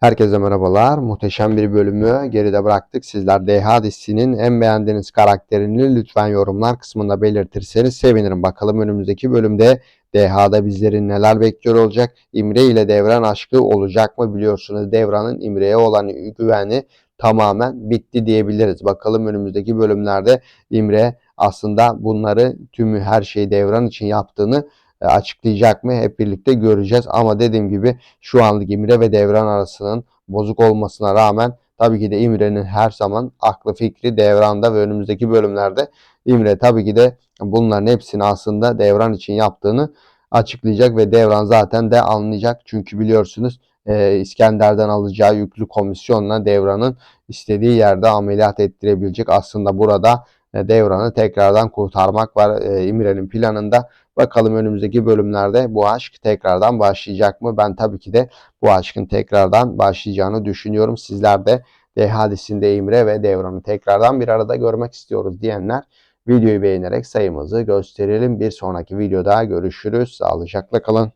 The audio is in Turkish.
Herkese merhabalar. Muhteşem bir bölümü geride bıraktık. Sizler DH dizisinin en beğendiğiniz karakterini lütfen yorumlar kısmında belirtirseniz sevinirim. Bakalım önümüzdeki bölümde DH'da bizleri neler bekliyor olacak? İmre ile Devran aşkı olacak mı? Biliyorsunuz Devran'ın İmre'ye olan güveni tamamen bitti diyebiliriz. Bakalım önümüzdeki bölümlerde İmre aslında bunları tümü her şeyi Devran için yaptığını açıklayacak mı? Hep birlikte göreceğiz. Ama dediğim gibi şu anlık İmre ve Devran arasının bozuk olmasına rağmen tabii ki de İmre'nin her zaman aklı fikri Devran'da ve önümüzdeki bölümlerde İmre tabii ki de bunların hepsini aslında Devran için yaptığını açıklayacak ve Devran zaten de anlayacak. Çünkü biliyorsunuz e, İskender'den alacağı yüklü komisyonla Devran'ın istediği yerde ameliyat ettirebilecek. Aslında burada e, Devran'ı tekrardan kurtarmak var e, İmre'nin planında. Bakalım önümüzdeki bölümlerde bu aşk tekrardan başlayacak mı? Ben tabii ki de bu aşkın tekrardan başlayacağını düşünüyorum. Sizler de D hadisinde İmre ve Devran'ı tekrardan bir arada görmek istiyoruz diyenler videoyu beğenerek sayımızı gösterelim. Bir sonraki videoda görüşürüz. Sağlıcakla kalın.